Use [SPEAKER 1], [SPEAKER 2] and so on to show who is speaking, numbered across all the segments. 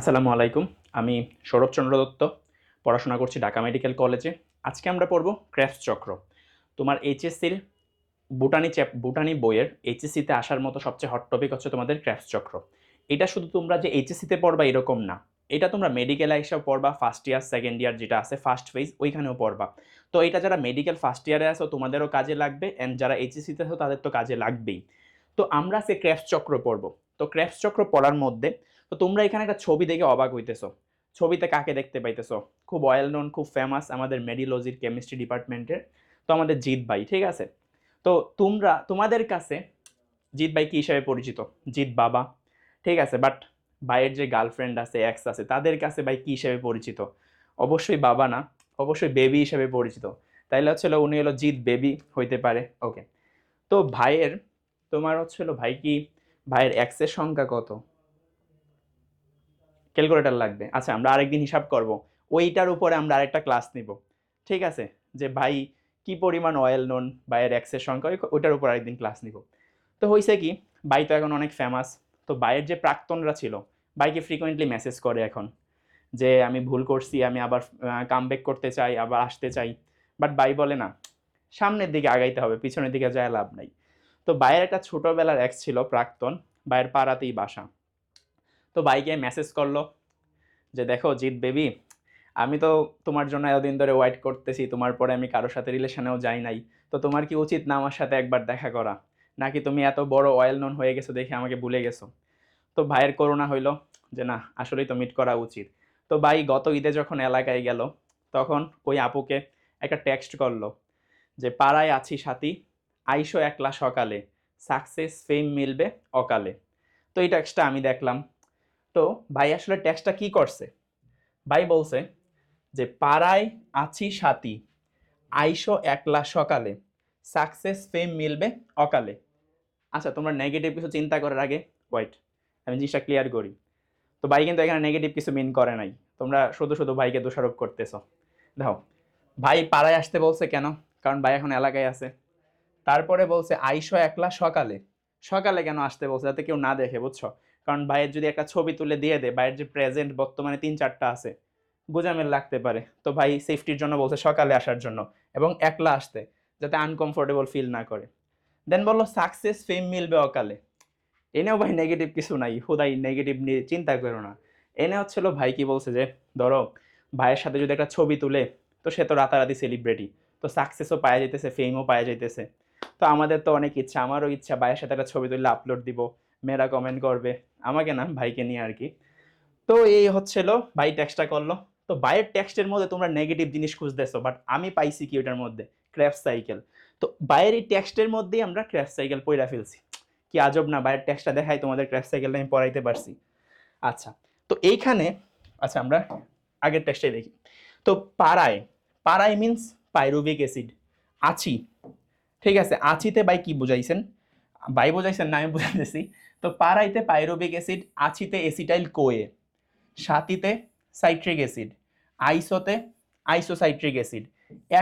[SPEAKER 1] আসসালামু আলাইকুম। আমি শরৎচন্দ্র দত্ত, পড়াশোনা করছি ঢাকা মেডিকেল কলেজে। আজকে আমরা পড়ব ক্র্যাফট চক্র। তোমার এইচএসসির বুটানি চ্যাপ, বুটানি বইয়ের এইচএসসিতে আসার মতো সবচেয়ে হট টপিক হচ্ছে তোমাদের ক্র্যাফট চক্র। এটা শুধু তোমরা যে এইচএসসিতে পড়বা এরকম না। এটা তোমরা মেডিকেল হিসাবে পড়বা ফার্স্ট ইয়ার সেকেন্ড ইয়ার যেটা আছে ফার্স্ট ফেজ ওইখানেও পড়বা। তো এটা যারা মেডিকেল ফার্স্ট ইয়ারে আসো তোমাদেরও কাজে লাগবে অ্যান্ড যারা এইচএসসিতে আসো তাদের তো কাজে লাগবেই। তো আমরা সে ক্র্যাফট চক্র পড়ব। তো ক্র্যাফট চক্র পড়ার মধ্যে তো তোমরা এখানে একটা ছবি দেখে অবাক হইতেছো। ছবিতে কাকে দেখতে পাইতেছো? খুব ওয়েল নোন খুব ফেমাস আমাদের মেডিলজির কেমিস্ট্রি ডিপার্টমেন্টের তো আমাদের জিৎ ভাই, ঠিক আছে? তো তোমরা, তোমাদের কাছে জিৎ ভাই কী হিসাবে পরিচিত? জিৎ বাবা, ঠিক আছে? বাট ভাইয়ের যে গার্লফ্রেন্ড আছে এক্স আছে, তাদের কাছে ভাই কী হিসাবে পরিচিত? অবশ্যই বাবা না, অবশ্যই বেবি হিসাবে পরিচিত। তাইলে হচ্ছিল উনি হলো জিৎ বেবি হইতে পারে ওকে তো ভাইয়ের, তোমার হচ্ছিল ভাই কি? ভাইয়ের এক্সের সংখ্যা কত? ক্যালকুলেটর লাগবে। আচ্ছা আমরা আরেকদিন হিসাব করব। ওইটার উপরে আমরা আরেকটা ক্লাস নিব। ঠিক আছে? যে ভাই, কি পরিমাণ অয়েল নোন বাইয়ের এক্সের সংখ্যা? ওই- ওইটার উপর আরেকদিন ক্লাস নিব। তো হয়েছে কি বাই তো এখন অনেক ফেমাস তো বাইয়ের যে প্রাক্তনরা ছিল বাইকে ফ্রিকোয়েন্টলি মেসেজ করে এখন যে, আমি ভুল করছি, আমি আবার কামব্যাক করতে চাই, আবার আসতে চাই। বাট বাই বলে, না, সামনের দিকে আগাইতে হবে, পিছনের দিকে যায় লাভ নাই। তো বাইয়ের একটা ছোটোবেলার এক্স ছিল প্রাক্তন বাইয়ের পাড়াতেই বাসা। তো বাইকে মেসেজ করল যে, দেখো জিৎ বেবি আমি তো তোমার জন্য এতদিন ধরে ওয়েট করতেছি, তোমার পরে আমি কারোর সাথে রিলেশনেও যাই নাই। তো তোমার কি উচিত না আমার সাথে একবার দেখা করা? নাকি তুমি এত বড় অয়েল নন হয়ে গেছো দেখে আমাকে ভুলে গেছো? তো ভাইয়ের করোনা হইল যে, না, আসলেই তো মিট করা উচিত। তো ভাই গত ঈদে যখন এলাকায় গেল, তখন ওই আপুকে একটা টেক্সট করল যে, পাড়ায় আছি সাথী, আইসো একলা সকালে সাকসেস ফেম মিলবে অকালে। তো এই টেক্সটটা আমি দেখলাম। তো ভাই আসলে টেক্সটটা কি করছে? ভাই বলছে যে, পাড়ায় আছি সাথী, আইসো একলা সকালে সাকসেস ফেম মিলবে অকালে। আচ্ছা তোমরা নেগেটিভ কিছু চিন্তা করার আগে ওয়াইট আমি জিনিসটা ক্লিয়ার করি। তো ভাই কিন্তু এখানে নেগেটিভ কিছু মিন করে নাই। তোমরা শুধু শুধু ভাইকে দোষারোপ করতেছো। দেখো, ভাই পাড়ায় আসতে বলছে কেন? কারণ ভাই এখন এলাকায় আছে। তারপরে বলছে, আইসো একলা সকালে। সকালে কেন আসতে বলছে? যাতে কেউ না দেখে, বুঝছ? কারণ ভাইয়ের যদি একটা ছবি তুলে দিয়ে দেয়, ভাইয়ের যে প্রেজেন্ট বর্তমানে তিন চারটা আছে গোজামেল লাগতে পারে। তো ভাই সেফটির জন্য বলছে সকালে আসার জন্য এবং একলা আসতে, যাতে আনকমফোর্টেবল ফিল না করে। দেন বলল সাকসেস ফেম মিলবে অকালে। এনেও ভাই নেগেটিভ কিছু নাই, হুদাই নেগেটিভ নিয়ে চিন্তা করো না। এনে হচ্ছিল ভাই কি বলছে যে, ধরো, ভাইয়ের সাথে যদি একটা ছবি তুলে, তো সে তো রাতারাতি সেলিব্রিটি তো সাকসেসও পাওয়া যাইতেছে ফেমও পাওয়া যাইতেছে। তো আমাদের তো অনেক ইচ্ছা, আমারও ইচ্ছা ভাইয়ের সাথে একটা ছবি তুললে আপলোড দিব মেয়েরা কমেন্ট করবে, আমাকে না, ভাইকে নিয়ে আর কি। তো এই হচ্ছিল, ভাই ট্যাক্সটা করল। তো বাইরের টেক্সটের মধ্যে তোমরা নেগেটিভ জিনিস খুঁজতেছো বাট আমি পাইছি কি ওটার মধ্যে? ক্র্যাফট সাইকেল তো বাইরের টেক্সটের মধ্যেই আমরা ক্র্যাফট সাইকেল পড়া ফেলছি। কি আজব না বাইরের টেক্সটটা দেখাই তোমাদের ক্র্যাফট সাইকেলটা আমি পড়াইতে পারছি। আচ্ছা তো এইখানে আচ্ছা আমরা আগের টেক্সটাই দেখি। তো পাড়ায় পাড়ায় মিন্স পাইরুবিক অ্যাসিড আছি ঠিক আছে আছিতে বাই কি বুঝাইছেন? বাই বোঝাইছেন না, আমি বুঝাইতেছি। তো পারাইতে পাইরোবিক অ্যাসিড, আছিতে এসিটাইল কোয়ে। সাতিতে সাইট্রিক অ্যাসিড। আইসোতে আইসোসাইট্রিক অ্যাসিড।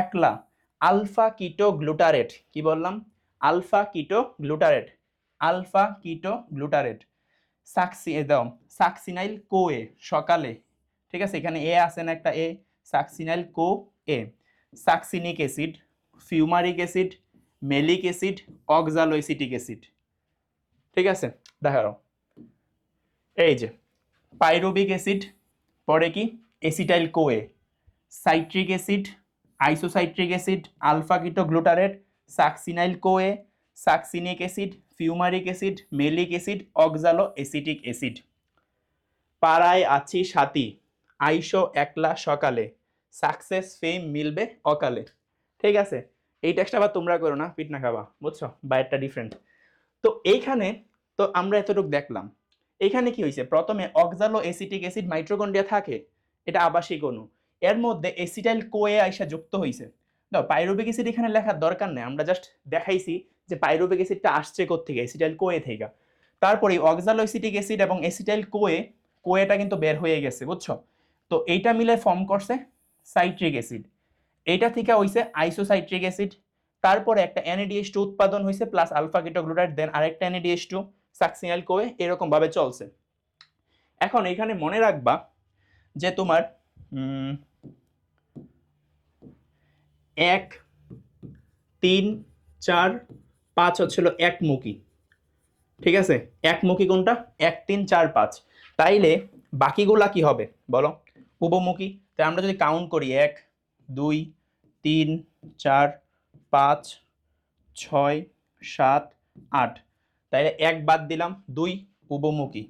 [SPEAKER 1] একলা আলফা কিটো গ্লুটারেট, কি বললাম? Alpha keto glutarate. Alpha keto glutarate. সাকসি দাও, সাকসিনাইল কো এ সকালে। ঠিক আছে, এখানে এ আছে না একটা A, succinyl co A succinic acid, fumaric acid, malic acid oxaloacetic acid. ঠিক আছে? দেখাও। এই যে পাইরোবিক অ্যাসিড, পরে কি? Acetyl CoA citric acid, isocitric acid, alpha keto glutarate succinyl CoA succinic acid, fumaric acid, malic acid, oxaloacetic acid. পাড়ায় আছি সাথী। আইসো একলা সকালে। সাকসেস ফেম মিলবে অকালে। ঠিক আছে? এই টেক্সট আবার তোমরা করো না, পিট না খাবা। বুঝছ? বাইরটা ডিফারেন্ট তো এইখানে তো আমরা এতটুকু দেখলাম। এখানে কি হয়েছে প্রথমে অক্সালো এসিটিক অ্যাসিড মাইট্রোকন্ড্রিয়া থাকে, এটা আবাসিক অণু। এর মধ্যে এসিটাইল কোয়ে আইসা যুক্ত হয়েছে না পাইরুবিক অ্যাসিড এখানে লেখার দরকার নেই, আমরা জাস্ট দেখাইছি যে পাইরুবিক অ্যাসিডটা আসছে কোথেকে এসিটাইল কোয়ে থেকে। তারপরে অক্সালো এসিটিক অ্যাসিড এবং এসিটাইল কোয়ে, কোয়েটা কিন্তু বের হয়ে গেছে, বুঝছ? তো এইটা মিলে ফর্ম করছে সাইট্রিক অ্যাসিড। এইটা থেকে হইছে আইসোসাইট্রিক অ্যাসিড। তারপরে একটা এনএডিএস টু উৎপাদন হয়েছে প্লাস আলফা কিটোগ্লুটাইড, দেন আরেকটা এনএডিএস টু। সাকসিনাল কোয়ে এরকম ভাবে চলছে। এখন এখানে মনে রাখবা যে তোমার এক, তিন, চার, পাঁচ হচ্ছিল একমুখী। ঠিক আছে? একমুখী কোনটা? এক, তিন, চার, পাঁচ। তাইলে বাকিগুলা কি হবে? বলো। উপমুখী। তাই আমরা যদি কাউন্ট করি, এক, দুই, তিন, চার, পাঁচ, ছয়, সাত, আট। তাইলে এক বাদ দিলাম দুই উপমুখী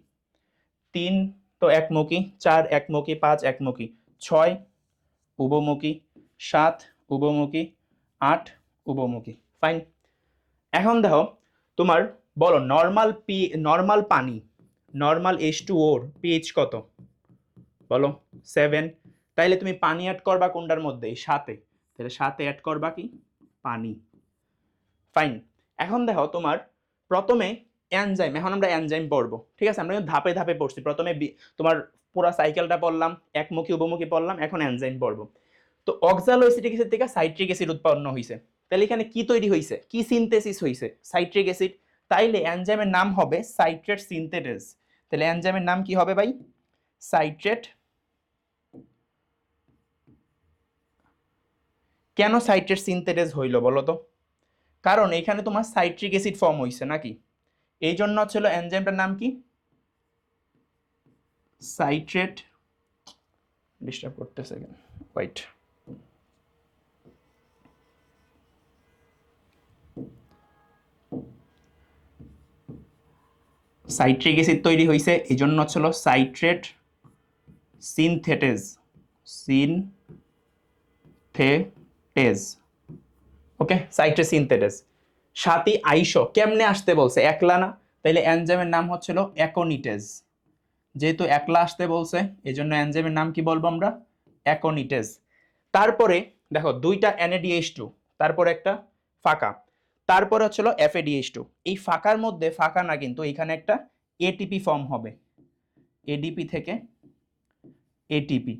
[SPEAKER 1] তিন তো একমুখী, চার একমুখী, পাঁচ একমুখী, ছয় উপমুখী সাত উপমুখী আট উপমুখী ফাইন এখন দেখো, তোমার বলো নর্মাল পি নর্মাল পানি নর্মাল এইচ টু ওর পিএইচ কত? বলো সেভেন তাইলে তুমি পানি অ্যাড করবা কোনটার মধ্যে? সাথে তাহলে সাথে অ্যাড করবা কি? পানি। ফাইন এখন দেখো তোমার প্রথমে অ্যানজাইম এখন আমরা অ্যানজাইম পড়ব, ঠিক আছে? আমরা ধাপে ধাপে পড়ছি। প্রথমে তোমার পুরো সাইকেলটা পড়লাম, একমুখী, উপমুখী পড়লাম, এখন অ্যানজাইম পড়ব। তো অক্সালো অ্যাসিটিক অ্যাসিড থেকে সাইট্রিক অ্যাসিড উৎপন্ন হয়েছে তাহলে এখানে কি তৈরি হয়েছে কি সিনথেসিস হয়েছে সাইট্রিক অ্যাসিড তাইলে অ্যানজাইমের নাম হবে সাইট্রেট সিনথেটেস তাহলে অ্যানজাইমের নাম কি হবে ভাই? সাইট্রেট কেন সাইট্রেট সিনথেটেস হইল বলো তো? কারণ এখানে তোমার সাইট্রিক অ্যাসিড ফর্ম হয়েছে নাকি? এই জন্য ছিল এনজাইমটার নাম কি? সাইট্রেট ডিস্টার্ব করতেছে ওয়াইট সাইট্রিক অ্যাসিড তৈরি হয়েছে এই জন্য ছিল citrate synthetase synthetase okay citrate synthetase সাথে আইসো কেমনে আসতে বলছে? একলা না? তাইলে এনজাইমের নাম হচ্ছিল অ্যাকোনিটেজ যেহেতু একলা আসতে বলছে এই জন্য এনজাইমের নাম কি বলব আমরা? অ্যাকোনিটেজ তারপরে দেখো, দুইটা এনএডিএইচ টু তারপরে একটা ফাঁকা। তারপরে হচ্ছিল এফএডিএইচ টু এই ফাঁকার মধ্যে, ফাঁকা না কিন্তু, এখানে একটা এটিপি ফর্ম হবে। এডিপি থেকে এটিপি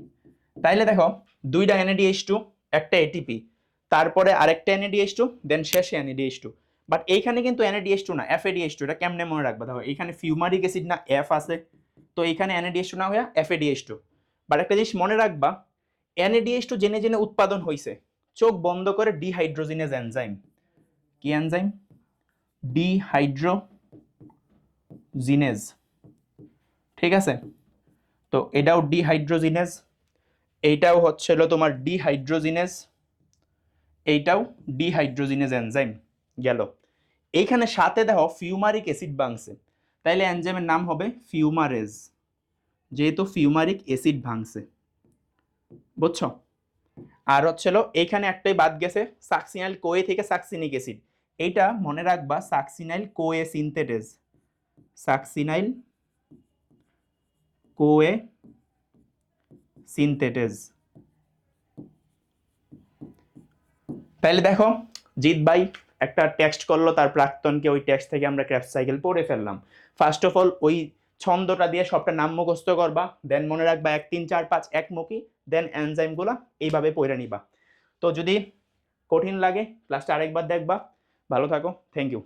[SPEAKER 1] তাইলে দেখো, দুইটা এনএডিএইচ টু একটা এটিপি তারপরে আরেকটা এনএডিএস টু দেন শেষে এনএডিএইচ টু বাট এইখানে কিন্তু এনএডিএইচ টু না এফএডিএইচ টু এটা কেমনে মনে রাখবা? দেখো এখানে ফিউমারিক অ্যাসিড না এফ আছে। তো এইখানে এনএডিএস টু না হয়ে এফএডিএইচ টু বাট একটা জিনিস মনে রাখবা এনএডিএস টু জেনে জেনে উৎপাদন হয়েছে চোখ বন্ধ করে ডিহাইড্রোজিনেজ এনজাইম কি এনজাইম ডিহাইড্রোজিনেজ ঠিক আছে? তো এটাও ডিহাইড্রোজিনেজ এইটাও হচ্ছিল তোমার ডিহাইড্রোজিনেজ এইটাও ডিহাইড্রোজিনেজ এনজাইম গেল। এইখানে সাথে দেখো ফিউমারিক অ্যাসিড ভাঙছে। তাইলে এনজাইমের নাম হবে ফিউমারেজ যেহেতু ফিউমারিক অ্যাসিড ভাঙছে। বুঝছ? আর হচ্ছে এইখানে একটাই বাদ গেছে সাকসিনাইল কোয়ে থেকে সাকসিনিক অ্যাসিড এইটা মনে রাখবা succinyl CoA synthetase succinyl CoA synthetase তাহলে দেখো, জিৎ ভাই একটা টেক্সট করল, তার প্রাক্তনকে ওই টেক্সট থেকে আমরা ক্র্যাপ সাইকেল পড়ে ফেললাম। ফার্স্ট অফ অল ওই ছন্দটা দিয়ে সবটা নাম মুখস্থ করবা দেন মনে রাখবা এক, তিন, চার, পাঁচ, এক একমুখী দেন অ্যানজাইমগুলো এইভাবে পড়ে নিবা। তো যদি কঠিন লাগে ক্লাসটা আরেকবার দেখবা। ভালো থাকো থ্যাংক ইউ